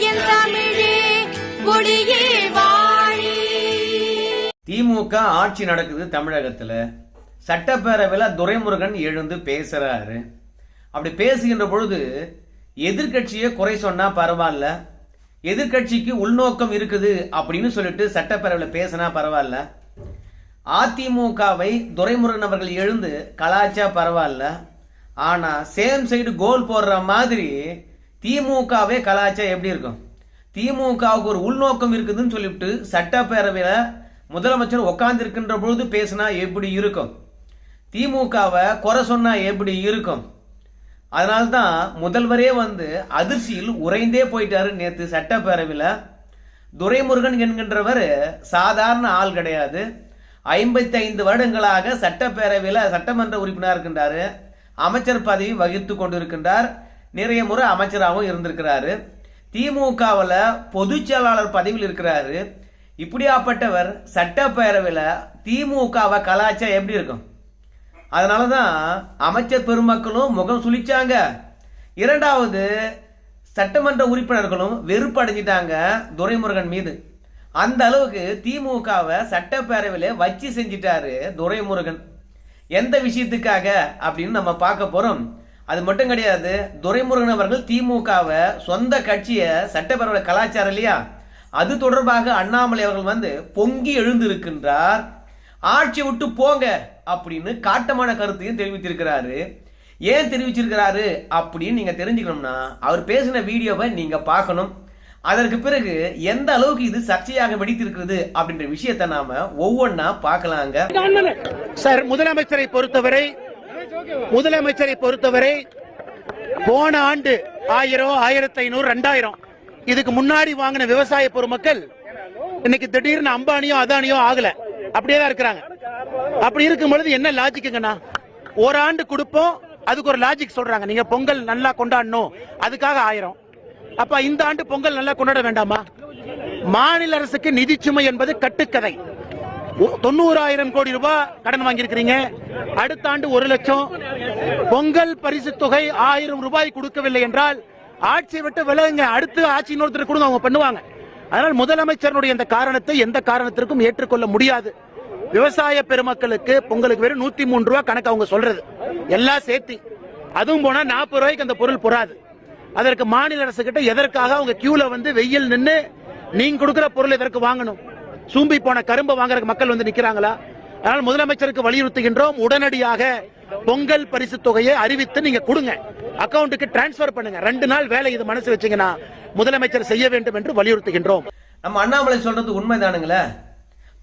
என் தமிழே கொடியே வாழி. திமுக ஆட்சி நடக்குது தமிழகத்துல. சட்டப்பேரவையில் துரைமுருகன் எழுந்து பேசுறாரு. அப்படி பேசுகின்ற பொழுது எதிர்க்கட்சியை குறை சொன்னா பரவாயில்ல. எதிர்க்கட்சிக்கு உள்நோக்கம் இருக்குது அப்படின்னு சொல்லிட்டு சட்டப்பேரவையில் பேசினா பரவாயில்ல. அதிமுகவை துரைமுருகன் அவர்கள் எழுந்து கலாச்சா பரவாயில்ல. ஆனா சேம் சைடு கோல் போடுற மாதிரி திமுகவே கலாச்சாரம் எப்படி இருக்கும்? திமுகவுக்கு ஒரு உள்நோக்கம் இருக்குதுன்னு சொல்லிவிட்டு சட்டப்பேரவையில் முதலமைச்சர் உட்காந்துருக்கின்ற பொழுது பேசினா எப்படி இருக்கும்? திமுகவை குறை சொன்னால் எப்படி இருக்கும்? அதனால்தான் முதல்வரே வந்து அதிர்ச்சியில் உறைந்தே போயிட்டாரு நேற்று சட்டப்பேரவையில். துரைமுருகன் என்கின்றவர் சாதாரண ஆள் கிடையாது. ஐம்பத்தைந்து வருடங்களாக சட்டப்பேரவையில் சட்டமன்ற உறுப்பினராக இருக்கின்றாரு. அமைச்சர் பதவி வகித்து கொண்டிருக்கின்றார். நிறைய முறை அமைச்சராகவும் இருந்திருக்கிறாரு. திமுகவில் பொதுச் செயலாளர் பதவியில் இருக்கிறாரு. இப்படியாப்பட்டவர் சட்டப்பேரவையில் திமுகவை கலாச்சா எப்படி இருக்கும்? அதனால தான் அமைச்சர் பெருமக்களும் முகம் சுளிச்சாங்க. இரண்டாவது சட்டமன்ற உறுப்பினர்களும் வெறுப்படைஞ்சிட்டாங்க துரைமுருகன் மீது. அந்த அளவுக்கு திமுகவை சட்டப்பேரவையில் வச்சு செஞ்சிட்டாரு துரைமுருகன். எந்த விஷயத்துக்காக அப்படின்னு நம்ம பார்க்க போகிறோம் அது மட்டும் கிடையாது துரைமுருகன் அவர்கள் திமுகவை சொந்த கட்சியை சட்டப்பேரவை கலாச்சாரம் இல்லையா? அது தொடர்பாக அண்ணாமலை அவர்கள் வந்து பொங்கி எழுந்திருக்கின்றார். ஆட்சி விட்டு போங்க அப்படின்னு காட்டமான கருத்தையும் தெரிவித்திருக்கிறாரு. ஏன் தெரிவிச்சிருக்கிறாரு அப்படின்னு நீங்க தெரிஞ்சுக்கணும்னா அவர் பேசின வீடியோவை நீங்க பார்க்கணும். அதற்கு பிறகு எந்த அளவுக்கு இது சர்ச்சையாக வெடித்திருக்கிறது அப்படின்ற விஷயத்தை நாம ஒவ்வொன்றா பார்க்கலாங்க. சார் முதலமைச்சரை பொறுத்தவரை முதலமைச்சரை பொறுத்தவரை போன ஆண்டு ஆயிரம் ஆயிரத்தி ஐநூறு ரெண்டாயிரம். இதுக்கு முன்னாடி வாங்கின விவசாய பொதுமக்கள் இன்னைக்கு திடீர்னு அம்பானியோ அதானியோ ஆகல. அப்படியே தான் இருக்கிறாங்க. அப்படி இருக்கும் பொழுது என்ன லாஜிக்குங்கண்ணா ஒரு ஆண்டு கொடுப்போம் அதுக்கு ஒரு லாஜிக் சொல்றாங்க. நீங்க பொங்கல் நல்லா கொண்டாடணும் அதுக்காக ஆயிரம். அப்ப இந்த ஆண்டு பொங்கல் நல்லா கொண்டாட வேண்டாமா? மாநில அரசுக்கு நிதி சுமை என்பது கட்டுக்கதை. தொண்ணூறாயிரம் கோடி ரூபாய் கடன் வாங்கியிருக்கிறீங்க. அடுத்த ஆண்டு ஒரு லட்சம். பொங்கல் பரிசு தொகை ஆயிரம் ரூபாய் கொடுக்கவில்லை என்றால் ஆட்சியை விட்டு விலகுங்க. அடுத்து ஆட்சி இன்னொருத்தர் கொடுங்க அவங்க பண்ணுவாங்க. அதனால் முதலமைச்சருடைய இந்த காரணத்தை எந்த காரணத்திற்கும் ஏற்றுக்கொள்ள முடியாது. விவசாய பெருமக்களுக்கு பொங்கலுக்கு வெறும் நூத்தி மூன்று ரூபா கணக்கு அவங்க சொல்றது. எல்லாம் சேர்த்து. அதுவும் போனா நாற்பது ரூபாய்க்கு அந்த பொருள் பொறாது. அதற்கு மாநில அரசு கிட்ட எதற்காக அவங்க கியூல வந்து வெயில் நின்று நீங்க கொடுக்கிற பொருள் எதற்கு வாங்கணும்? சூம்பி போன கரும்பு வாங்குறதுக்கு மக்கள் வந்து நிக்கிறாங்களா? அதனால் முதலமைச்சருக்கு வலியுறுத்துகின்றோம். உடனடியாக பொங்கல் பரிசு தொகையை அறிவித்து நீங்க கொடுங்க. அக்கௌண்ட்டுக்கு டிரான்ஸ்பர் பண்ணுங்க. ரெண்டு நாள் வேலை இது மனசு வச்சீங்கன்னா முதலமைச்சர் செய்ய வேண்டும் என்று வலியுறுத்துகின்றோம். நம்ம அண்ணாமலை சொல்றது உண்மைதானுங்களே.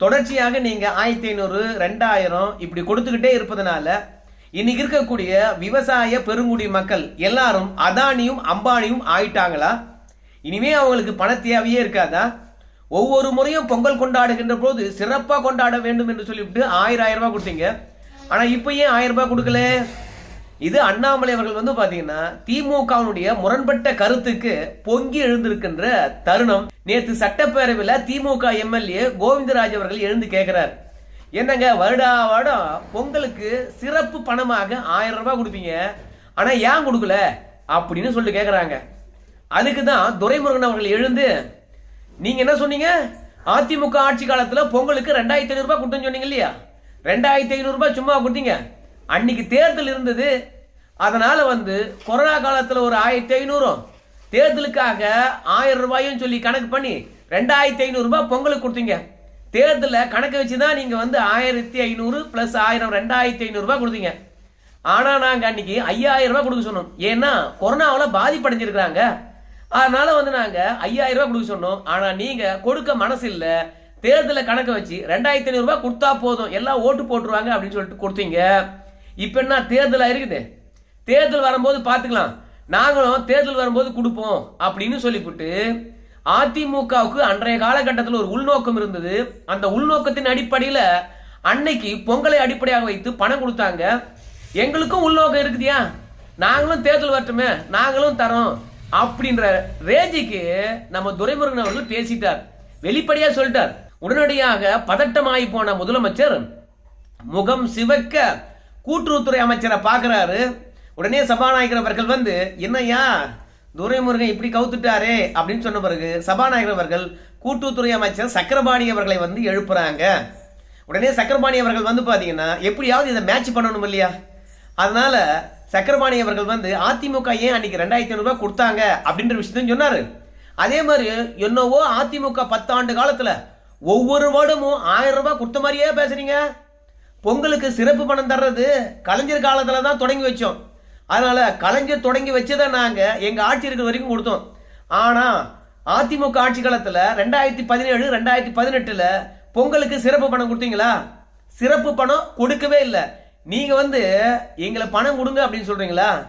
தொடர்ச்சியாக நீங்க ஆயிரத்தி ஐநூறு ரெண்டாயிரம் இப்படி கொடுத்துக்கிட்டே இருப்பதனால இன்னைக்கு இருக்கக்கூடிய விவசாய பெருங்குடி மக்கள் எல்லாரும் அதானியும் அம்பானியும் ஆயிட்டாங்களா? இனிமே அவங்களுக்கு பண தேவையே இருக்காதா? ஒவ்வொரு முறையும் பொங்கல் கொண்டாடுகின்ற போது சிறப்பாக கொண்டாட வேண்டும் என்று சொல்லிவிட்டு ஆயிரம் ஆயிரம் ரூபாய் கொடுத்தீங்க. ஆனால் இப்போ ஏன் ஆயிரம் ரூபாய் கொடுக்கல? இது அண்ணாமலை அவர்கள் வந்து பார்த்தீங்கன்னா திமுகவினுடைய முரண்பட்ட கருத்துக்கு பொங்கி எழுந்திருக்கின்ற தருணம். நேற்று சட்டப்பேரவையில் திமுக எம்எல்ஏ கோவிந்தராஜ் அவர்கள் எழுந்து கேட்கிறார் என்னங்க வருடா வருடம் பொங்கலுக்கு சிறப்பு பணமாக ஆயிரம் ரூபாய் கொடுப்பீங்க. ஆனால் ஏன் கொடுக்கல? அப்படின்னு சொல்லிட்டு கேட்குறாங்க அதுக்கு தான் துரைமுருகன் அவர்கள் எழுந்து நீங்க என்ன சொன்னீங்க? அதிமுக ஆட்சி காலத்துல பொங்கலுக்கு ரெண்டாயிரத்தி ஐநூறு ரூபாய் கொடுத்தேன்னு சொன்னீங்க இல்லையா? ரெண்டாயிரத்தி ஐநூறு ரூபாய் சும்மா கொடுத்தீங்க. அன்னைக்கு தேர்தல் இருந்தது. அதனால வந்து கொரோனா காலத்துல ஒரு ஆயிரத்தி ஐநூறும் தேர்தலுக்காக ஆயிரம் ரூபாயும் சொல்லி கணக்கு பண்ணி ரெண்டாயிரத்தி ஐநூறு ரூபாய் பொங்கலுக்கு கொடுத்தீங்க. தேர்தலில் கணக்கு வச்சு தான் நீங்கள் வந்து ஆயிரத்தி ஐநூறு ப்ளஸ் ஆயிரம் ரெண்டாயிரத்தி ஐநூறுரூபா கொடுத்தீங்க. ஆனால் நாங்கள் அன்னைக்கு ஐயாயிரம் ரூபாய் கொடுக்க சொன்னோம். ஏன்னா கொரோனாவில் பாதிப்படைஞ்சிருக்கிறாங்க. அதனால வந்து நாங்கள் ஐயாயிரம் ரூபாய் கொடுக்க சொன்னோம். ஆனால் நீங்கள் கொடுக்க மனசு இல்லை தேர்தல கணக்க வச்சு ரெண்டாயிரத்தி ஐநூறுரூபா கொடுத்தா போதும். எல்லாம் ஓட்டு போட்டுருவாங்க அப்படின்னு சொல்லிட்டு கொடுத்தீங்க. இப்போ என்ன தேர்தல் இருக்குது? தேர்தல் வரும்போது பார்த்துக்கலாம் நாங்களும் தேர்தல் வரும்போது கொடுப்போம் அப்படின்னு சொல்லிவிட்டு அதிமுகவுக்கு அன்றைய காலகட்டத்தில் ஒரு உள்நோக்கம் இருந்தது. அந்த உள்நோக்கத்தின் அடிப்படையில் அன்னைக்கு பொங்கலை அடிப்படையாக வைத்து பணம் கொடுத்தாங்க. எங்களுக்கும் உள்நோக்கம் இருக்குதியா? நாங்களும் தேர்தல் வரட்டுமே. நாங்களும் தரோம். அப்படின்ற ரேஜிக்கு நம்ம துரைமுருகன் அவர்கள் பேசிட்டார். வெளிப்படையா சொல்லிட்டார். உடனடியாக பதட்டமாகி போன முதலமைச்சர் முகம் சிவக்க கூட்டுறவுத்துறை அமைச்சரை பார்க்கிறாரு. உடனே சபாநாயகர் அவர்கள் வந்து என்னய்யா துரைமுருகன் இப்படி கவுத்துட்டாரே அப்படின்னு சொன்ன பிறகு சபாநாயகர் அவர்கள் கூட்டுத்துறை அமைச்சர் சக்கரபாணி அவர்களை வந்து எழுப்புறாங்க. உடனே சக்கரபாணி அவர்கள் வந்து பார்த்தீங்கன்னா எப்படியாவது இதை மேட்ச் பண்ணணும் இல்லையா? அதனால சக்கரபாணி அவர்கள் வந்து அதிமுக ஏன் அன்னைக்கு ரெண்டாயிரத்தி ஐநூறுரூவா கொடுத்தாங்க? அப்படின்ற விஷயத்தையும் சொன்னார். அதே மாதிரி என்னவோ அதிமுக பத்தாண்டு காலத்தில் ஒவ்வொரு வருடமும் ஆயிரம் ரூபாய் கொடுத்த மாதிரியே பேசுறீங்க. பொங்கலுக்கு சிறப்பு பணம் தர்றது கலைஞர் காலத்தில் தான் தொடங்கி வச்சோம். அதனால கலைஞர் தொடங்கி வச்சதை நாங்கள் எங்கள் ஆட்சி இருக்கிற வரைக்கும் கொடுத்தோம். ஆனால் அதிமுக ஆட்சி காலத்தில் ரெண்டாயிரத்தி பதினேழு ரெண்டாயிரத்தி பதினெட்டில் பொங்கலுக்கு சிறப்பு பணம் கொடுத்தீங்களா? சிறப்பு பணம் கொடுக்கவே இல்லை. நீங்க வந்து எங்களை பணம் கொடுங்க அப்படின்னு சொல்றீங்களா?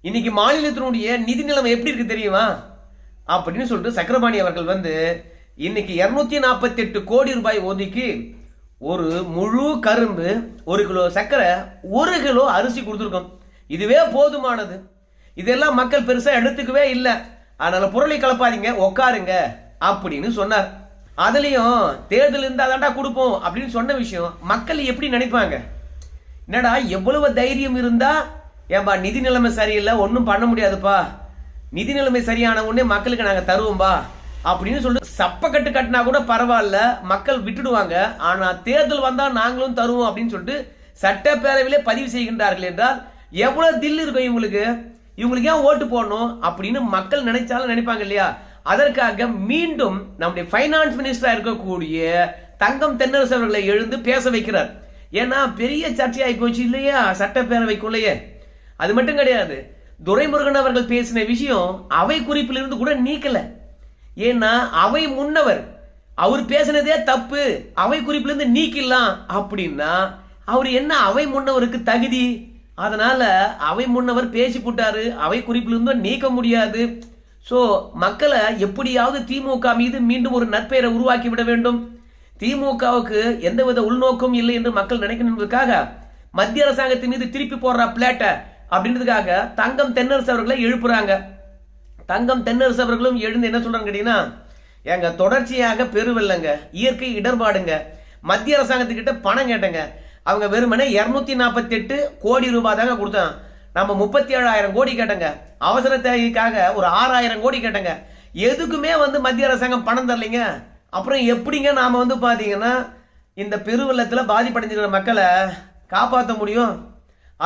இன்னைக்கு மாநிலத்தினுடைய நிதி நிலைமை எப்படி இருக்கு தெரியுமா? அப்படின்னு சொல்லிட்டு சக்கரபாணி அவர்கள் வந்து இன்னைக்கு இருநூத்தி நாற்பத்தி எட்டு கோடி ரூபாய் ஒதுக்கி ஒரு முழு கரும்பு ஒரு கிலோ சர்க்கரை ஒரு கிலோ அரிசி கொடுத்துருக்கோம். இதுவே போதுமானது. இதெல்லாம் மக்கள் பெருசா எடுத்துக்கவே இல்லை. அதனால புரளி கலப்பாதீங்க உக்காருங்க அப்படின்னு சொன்னார். அதுலயும் தேர்தல் இருந்தால் தாண்டா கொடுப்போம் அப்படின்னு சொன்ன விஷயம் மக்கள் எப்படி நினைப்பாங்க? என்னடா எவ்வளவு தைரியம் இருந்தா? ஏன்பா நிதி நிலைமை சரியில்லை ஒன்றும் பண்ண முடியாதுப்பா. நிதி நிலைமை சரியான உடனே மக்களுக்கு நாங்கள் தருவோம்பா. அப்படின்னு சொல்லிட்டு சப்பக்கட்டு கட்டினா கூட பரவாயில்ல மக்கள் விட்டுடுவாங்க. ஆனால் தேர்தல் வந்தால் நாங்களும் தருவோம் அப்படின்னு சொல்லிட்டு சட்டப்பேரவையிலே பதிவு செய்கின்றார்கள் என்றால் எவ்வளவு தில் இருக்கும் இவங்களுக்கு? இவங்களுக்கு ஏன் ஓட்டு போடணும்? அப்படின்னு மக்கள் நினைச்சாலும் நினைப்பாங்க இல்லையா? அதற்காக மீண்டும் நம்முடைய ஃபைனான்ஸ் மினிஸ்டராக இருக்கக்கூடிய தங்கம் தென்னரசு அவர்களை எழுந்து பேச வைக்கிறார். ஏன்னா பெரிய சர்ச்சையாகி போச்சு இல்லையா? சட்டப்பேரவைக்குள்ளேயே. அது மட்டும் கிடையாது. துரைமுருகன் அவர்கள் பேசின விஷயம் அவை குறிப்பிலிருந்து கூட நீக்கல. ஏன்னா அவை முன்னவர். அவர் பேசினதே தப்பு. அவை குறிப்பிலிருந்து நீக்கிடலாம் அப்படின்னா அவர் என்ன அவை முன்னவருக்கு தகுதி? அதனால அவை முன்னவர் பேசி போட்டாரு. அவை குறிப்பிலிருந்தும் நீக்க முடியாது. சோ மக்களை எப்படியாவது திமுக மீது மீண்டும் ஒரு நற்பெயரை உருவாக்கி விட வேண்டும். திமுகவுக்கு எந்தவித உள்நோக்கம் இல்லை என்று மக்கள் நினைக்கணுன்றதுக்காக மத்திய அரசாங்கத்தின் மீது திருப்பி போடுற பிளேட்டை அப்படின்றதுக்காக தங்கம் தென்னரசு அவர்களை எழுப்புறாங்க. தங்கம் தென்னரசு அவர்களும் எழுந்து என்ன சொல்றாங்க கேட்டீங்கன்னா எங்க தொடர்ச்சியாக பெருவெல்லங்க இயற்கை இடர்பாடுங்க. மத்திய அரசாங்கத்துக்கிட்ட பணம் கேட்டங்க. அவங்க வெறுமனே இருநூத்தி நாற்பத்தி எட்டு கோடி ரூபாய் தாங்க கொடுத்தாங்க நம்ம முப்பத்தி ஏழாயிரம் கோடி கேட்டங்க. அவசர தேவைக்காக ஒரு ஆறாயிரம் கோடி கேட்டங்க. எதுக்குமே வந்து மத்திய அரசாங்கம் பணம் தரலைங்க. அப்புறம் எப்படிங்க நாம் வந்து பார்த்தீங்கன்னா இந்த பெருவெள்ளத்தில் பாதிப்படைஞ்சிருக்கிற மக்களை காப்பாற்ற முடியும்?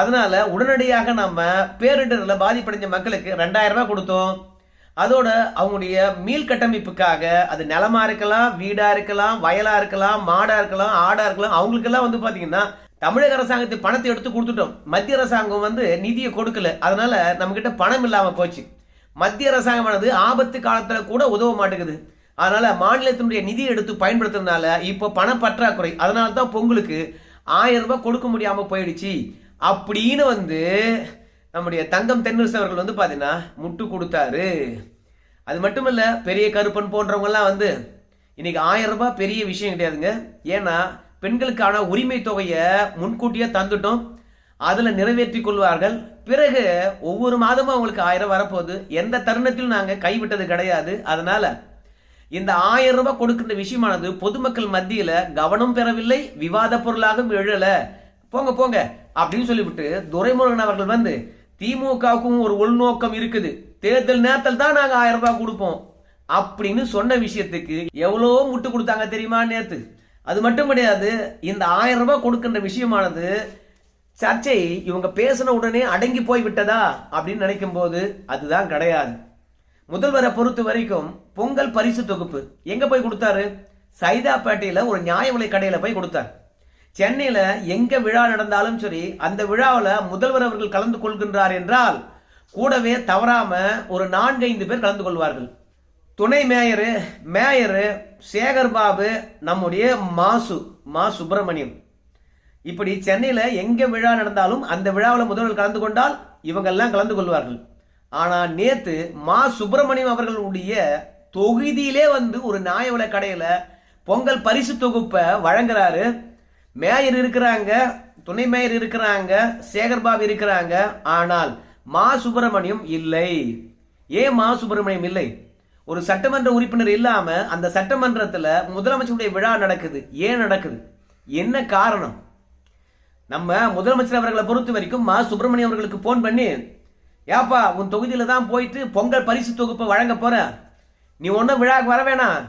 அதனால உடனடியாக நம்ம பேரிடரில் பாதிப்படைஞ்ச மக்களுக்கு ரெண்டாயிரம் ரூபாய் கொடுத்தோம். அதோட அவங்களுடைய மீள் கட்டமைப்புக்காக அது நிலமா இருக்கலாம் வீடா இருக்கலாம் வயலா இருக்கலாம் மாடா இருக்கலாம் ஆடா இருக்கலாம். அவங்களுக்கெல்லாம் வந்து பாத்தீங்கன்னா தமிழக அரசாங்கத்தை பணத்தை எடுத்து கொடுத்துட்டோம். மத்திய அரசாங்கம் வந்து நிதியை கொடுக்கல. அதனால நம்ம கிட்ட பணம் இல்லாம போச்சு. மத்திய அரசாங்கமானது ஆபத்து காலத்துல கூட உதவ மாட்டேங்குது. அதனால மாநிலத்தினுடைய நிதியை எடுத்து பயன்படுத்துறதுனால இப்போ பண பற்றாக்குறை அதனால தான் பொங்கலுக்கு ஆயிரம் ரூபாய் கொடுக்க முடியாம போயிடுச்சு. அப்படின்னு வந்து நம்முடைய தங்கம் தென்னரசு அவர்கள் வந்து பார்த்தீங்கன்னா முட்டு கொடுத்தாரு. அது மட்டும் இல்ல பெரிய கருப்பன் போன்றவங்கலாம் வந்து இன்னைக்கு ஆயிரம் ரூபாய் பெரிய விஷயம் கிடையாதுங்க. ஏன்னா பெண்களுக்கான உரிமை தொகையை முன்கூட்டியே தந்துட்டோம். அதில் நிறைவேற்றி கொள்வார்கள். பிறகு ஒவ்வொரு மாதமும் அவங்களுக்கு ஆயிரம் வரப்போகுது. எந்த தருணத்திலும் நாங்கள் கைவிட்டது கிடையாது. அதனால இந்த ஆயிரம் ரூபாய் கொடுக்கின்ற விஷயமானது பொதுமக்கள் மத்தியில கவனம் பெறவில்லை விவாத பொருளாகவும் எழல. போங்க போங்க அப்படின்னு சொல்லிவிட்டு துரைமுருகன் அவர்கள் வந்து திமுகவுக்கும் ஒரு உள்நோக்கம் இருக்குது. தேர்தல் நேரத்தில் தான் நாங்க ஆயிரம் ரூபாய் கொடுப்போம் அப்படின்னு சொன்ன விஷயத்துக்கு எவ்வளோ முட்டு கொடுத்தாங்க தெரியுமா நேத்து? அது மட்டும் கிடையாது இந்த ஆயிரம் ரூபாய் கொடுக்கின்ற விஷயமானது சர்ச்சை இவங்க பேசின உடனே அடங்கி போய் விட்டதா அப்படின்னு நினைக்கும் போது அதுதான் கிடையாது. முதல்வரை பொறுத்த வரைக்கும் பொங்கல் பரிசு தொகுப்பு. எங்க போய் கொடுத்தாரு? சைதாப்பேட்டையில ஒரு நியாய விலை கடையில போய் கொடுத்தார். சென்னையில எங்க விழா நடந்தாலும் சரி அந்த விழாவில் முதல்வர் அவர்கள் கலந்து கொள்கின்றார் என்றால் கூடவே தவறாம ஒரு நான்கு ஐந்து பேர் கலந்து கொள்வார்கள். துணை மேயரு மேயரு சேகர் பாபு நம்முடைய மாசு மா சுப்பிரமணியம். இப்படி சென்னையில எங்க விழா நடந்தாலும் அந்த விழாவில் முதல்வர் கலந்து கொண்டால் இவங்கெல்லாம் கலந்து கொள்வார்கள். ஆனால் நேற்று மா சுப்பிரமணியம் அவர்களுடைய தொகுதியிலே வந்து ஒரு நியாய விலை பொங்கல் பரிசு தொகுப்பை வழங்குறாரு. மேயர் இருக்கிறாங்க துணை மேயர் இருக்கிறாங்க சேகர்பாபு இருக்கிறாங்க. ஆனால் மா சுப்பிரமணியம் இல்லை. ஏன் மா சுப்பிரமணியம் இல்லை? ஒரு சட்டமன்ற உறுப்பினர் இல்லாம அந்த சட்டமன்றத்தில் முதலமைச்சருடைய விழா நடக்குது. ஏன் நடக்குது? என்ன காரணம்? நம்ம முதலமைச்சர் அவர்களை பொறுத்த வரைக்கும் மா சுப்பிரமணியம் அவர்களுக்கு போன் பண்ணி ஏப்பா உன் தொகுதியில் தான் போயிட்டு பொங்கல் பரிசு தொகுப்பை வழங்க போற. நீ ஒன்றும் விழாக்கு வர வேணாம்.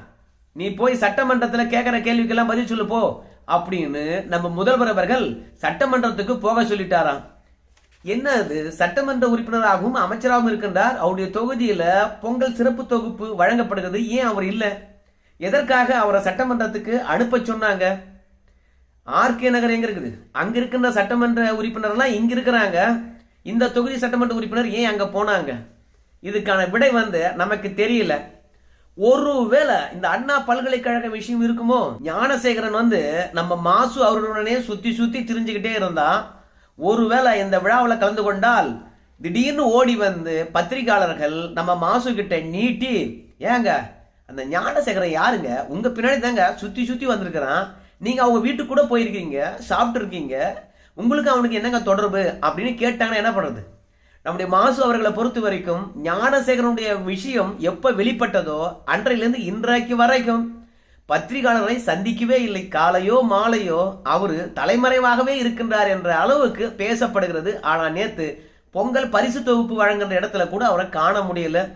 நீ போய் சட்டமன்றத்தில் கேட்குற கேள்விக்கெல்லாம் பதில் சொல்லு போ. அப்படின்னு நம்ம முதல்வர் அவர்கள் சட்டமன்றத்துக்கு போக சொல்லிட்டாராம். என்ன அது? சட்டமன்ற உறுப்பினராகவும் அமைச்சராகவும் இருக்கின்றார். அவருடைய தொகுதியில் பொங்கல் சிறப்பு தொகுப்பு வழங்கப்படுகிறது. ஏன் அவர் இல்லை? எதற்காக அவரை சட்டமன்றத்துக்கு அனுப்ப சொன்னாங்க? ஆர்கே நகர் எங்க இருக்குது? அங்க இருக்கின்ற சட்டமன்ற உறுப்பினர்லாம் இங்க இருக்கிறாங்க. இந்த தொகுதி சட்டமன்ற உறுப்பினர் ஏன் அங்கே போனாங்க? இதுக்கான விடை வந்து நமக்கு தெரியல. ஒருவேளை இந்த அண்ணா பல்கலைக்கழக விஷயம் இருக்குமோ? ஞானசேகரன் வந்து நம்ம மாசு அவர்களுடனே சுத்தி சுத்தி திரிஞ்சுக்கிட்டே இருந்தா ஒருவேளை இந்த விழாவில் கலந்து கொண்டால் திடீர்னு ஓடி வந்து பத்திரிகையாளர்கள் நம்ம மாசு கிட்ட நீட்டி ஏங்க அந்த ஞானசேகரன் யாருங்க? உங்க பின்னாடி தாங்க சுத்தி சுத்தி வந்திருக்கிறான். நீங்க அவங்க வீட்டுக்கு கூட போயிருக்கீங்க சாப்பிட்டு இருக்கீங்க உங்களுக்கு அவனுக்கு என்னங்க தொடர்பு? அப்படின்னு கேட்டாங்கன்னா என்ன பண்றது? நம்முடைய மாசு அவர்களை பொறுத்த வரைக்கும் ஞானசேகரனுடைய விஷயம் எப்ப வெளிப்பட்டதோ அன்றையிலிருந்து இன்றைக்கு வரைக்கும் பத்திரிகையாளர்களை சந்திக்கவே இல்லை. காலையோ மாலையோ அவர் தலைமறைவாகவே இருக்கின்றார் என்ற அளவுக்கு பேசப்படுகிறது. ஆனால் நேத்து பொங்கல் பரிசு தொகுப்பு வழங்குகிற இடத்துல கூட அவரை காண முடியல.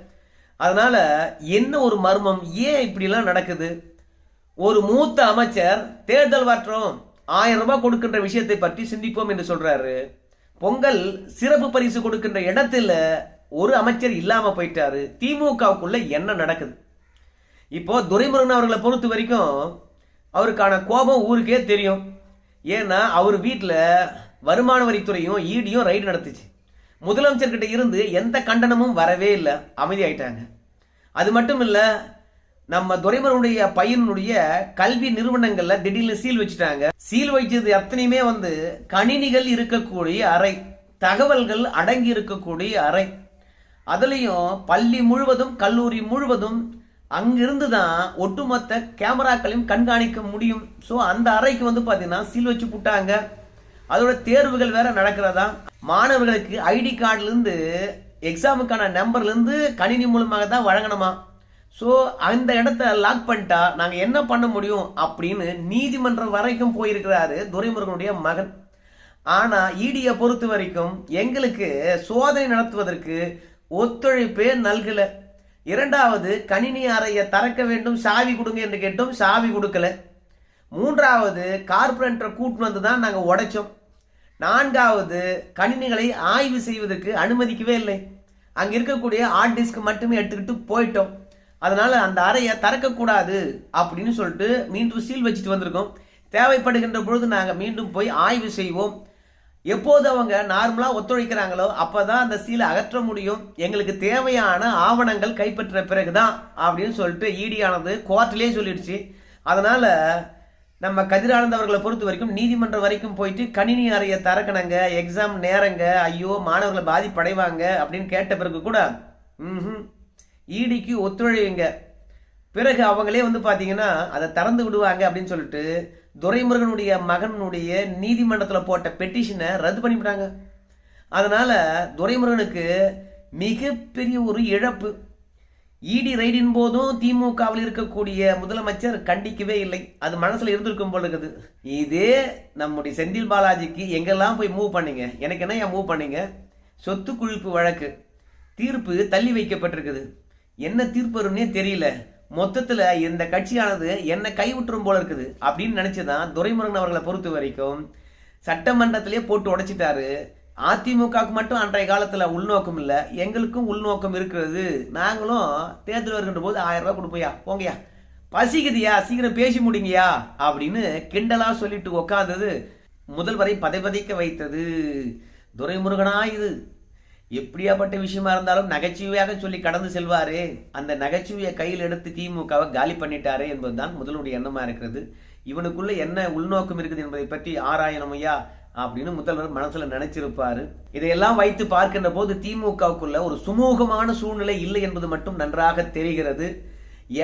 அதனால என்ன ஒரு மர்மம்? ஏன் இப்படிலாம் நடக்குது? ஒரு மூத்த அமைச்சர் தேர்தல் வாற்றம் ஆயிரம் ரூபாய் கொடுக்கின்ற விஷயத்தை பற்றி சிந்திப்போம் என்று சொல்றாரு. பொங்கல் சிறப்பு பரிசு கொடுக்கின்ற இடத்துல ஒரு அமைச்சர் இல்லாம போயிட்டாரு. திமுகவுக்குள்ள என்ன நடக்குது? இப்போ துரைமுருகன் அவர்களை பொறுத்த வரைக்கும் அவருக்கான கோபம் ஊருக்கே தெரியும். ஏன்னா அவர் வீட்டில் வருமான வரித்துறையும் ஈடியும் ரைடு நடத்துச்சு. முதலமைச்சர்கிட்ட இருந்து எந்த கண்டனமும் வரவே இல்லை. அமைதியாயிட்டாங்க. அது மட்டும் இல்லை நம்ம துரைமனுடைய பையனுடைய கல்வி நிறுவனங்கள்ல திடீர்னு சீல் வச்சுட்டாங்க. சீல் வைச்சது எத்தனையுமே வந்து கணினிகள் இருக்கக்கூடிய அறை தகவல்கள் அடங்கி இருக்கக்கூடிய அறை. அதுலேயும் பள்ளி முழுவதும் கல்லூரி முழுவதும் அங்கிருந்து தான் ஒட்டுமொத்த கேமராக்களையும் கண்காணிக்க முடியும். ஸோ அந்த அறைக்கு வந்து பார்த்தீங்கன்னா சீல் வச்சு போட்டாங்க. அதோட தேர்வுகள் வேற நடக்கிறதா? மாணவர்களுக்கு ஐடி கார்டுலேருந்து எக்ஸாமுக்கான நம்பர்லேருந்து கணினி மூலமாக தான் வழங்கணுமா? ஸோ அந்த இடத்த லாக் பண்ணிட்டா நாங்கள் என்ன பண்ண முடியும் அப்படின்னு நீதிமன்றம் வரைக்கும் போயிருக்கிறாரு துரைமுருகனுடைய மகன். ஆனால் இடியை பொறுத்த வரைக்கும் எங்களுக்கு சோதனை நடத்துவதற்கு ஒத்துழைப்பே நல்கல. இரண்டாவது கணினி அறையை திறக்க வேண்டும் சாவி கொடுங்க என்று கேட்டோம் சாவி கொடுக்கல. மூன்றாவது கார்பரேட்டரை கூட்டு வந்து தான் நாங்கள் உடைச்சோம். நான்காவது கணினிகளை ஆய்வு செய்வதற்கு அனுமதிக்கவே இல்லை. அங்கே இருக்கக்கூடிய ஹார்ட் டிஸ்க் மட்டுமே எடுத்துக்கிட்டு போயிட்டோம். அதனால் அந்த அறையை திறக்கக்கூடாது அப்படின்னு சொல்லிட்டு மீண்டும் சீல் வச்சுட்டு வந்திருக்கோம். தேவைப்படுகின்ற பொழுது நாங்கள் மீண்டும் போய் ஆய்வு செய்வோம். எப்போது அவங்க நார்மலாக ஒத்துழைக்கிறாங்களோ அப்பதான் அந்த சீலை அகற்ற முடியும். எங்களுக்கு தேவையான ஆவணங்கள் கைப்பற்ற பிறகுதான் அப்படின்னு சொல்லிட்டு ஈடியானது கோர்ட்லேயே சொல்லிடுச்சு. அதனால் நம்ம கதிரானந்த் அவர்களை பொறுத்த வரைக்கும் நீதிமன்றம் வரைக்கும் போயிட்டு கணினி அறையை திறக்கணுங்க எக்ஸாம் நேரங்க ஐயோ மாணவர்களை பாதிப்படைவாங்க அப்படின்னு கேட்ட பிறகு கூட ம் ஈடிக்கு ஒத்துழையுங்க. பிறகு அவங்களே வந்து பார்த்தீங்கன்னா அதை திறந்து விடுவாங்க அப்படின்னு சொல்லிட்டு துரைமுருகனுடைய மகனுடைய நீதிமன்றத்தில் போட்ட பெட்டிஷனை ரத்து பண்ணிவிட்டாங்க. அதனால துரைமுருகனுக்கு மிகப்பெரிய ஒரு இழப்பு. இடி ரைடின் போதும் திமுகவில் இருக்கக்கூடிய முதலமைச்சர் கண்டிக்கவே இல்லை. அது மனசில் இருந்திருக்கும் போல இருக்குது. இதே நம்முடைய செந்தில் பாலாஜிக்கு எங்கெல்லாம் போய் மூவ் பண்ணீங்க? எனக்கு என்ன ஏன் மூவ் பண்ணீங்க? சொத்து குழிப்பு வழக்கு. தீர்ப்பு தள்ளி வைக்கப்பட்டிருக்குது. என்ன தீர்ப்பருன்னே தெரியல. மொத்தத்தில் இந்த கட்சியானது என்ன கைவிட்டுரும் போல இருக்குது அப்படின்னு நினச்சிதான் துரைமுருகன் அவர்களை பொறுத்த வரைக்கும் சட்டமன்றத்திலே போட்டு உடைச்சிட்டாரு. அதிமுகவுக்கு மட்டும் அன்றைய காலத்தில் உள்நோக்கம் இல்லை. எங்களுக்கும் உள்நோக்கம் இருக்கிறது. நாங்களும் தேர்தல் வருகின்ற போது ஆயிரம் ரூபாய் கொடுப்போயா போங்கயா பசிக்குதியா சீக்கிரம் பேசி முடிங்கயா அப்படின்னு கிண்டலா சொல்லிட்டு உக்காந்தது முதல்வரை பதைபதைக்க வைத்தது துரைமுருகனா இது எப்படியாப்பட்ட விஷயமா இருந்தாலும் நகைச்சுவையாக சொல்லி கடந்து செல்வாரே. அந்த நகைச்சுவையை கையில் எடுத்து திமுகவை காலி பண்ணிட்டாரு என்பதுதான் முதல்வருடைய எண்ணமா இருக்கிறது. இவனுக்குள்ள என்ன உள்நோக்கம் இருக்குது என்பதை பற்றி ஆராயணும் ஐயா அப்படின்னு முதல்வர் மனசுல நினைச்சிருப்பாரு. இதையெல்லாம் வைத்து பார்க்கின்ற போது திமுகவுக்குள்ள ஒரு சுமூகமான சூழ்நிலை இல்லை என்பது மட்டும் நன்றாக தெரிகிறது.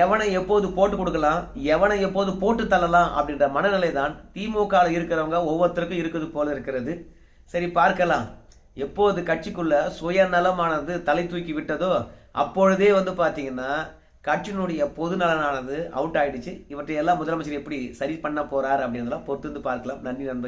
எவனை எப்போது போட்டு கொடுக்கலாம் எவனை எப்போது போட்டு தள்ளலாம் அப்படின்ற மனநிலை தான் திமுக இருக்கிறவங்க ஒவ்வொருத்தருக்கும் இருக்குது போல இருக்கிறது. சரி பார்க்கலாம். எப்போது கட்சிக்குள்ள சுயநலமானது தலை தூக்கி விட்டதோ அப்பொழுதே வந்து பார்த்தீங்கன்னா கட்சியினுடைய பொது நலனானது அவுட் ஆயிடுச்சு. இவற்றையெல்லாம் முதலமைச்சர் எப்படி சரி பண்ண போறார் அப்படின்றதெல்லாம் பொறுத்து வந்து பார்க்கலாம். நன்றி நண்பர்கள்.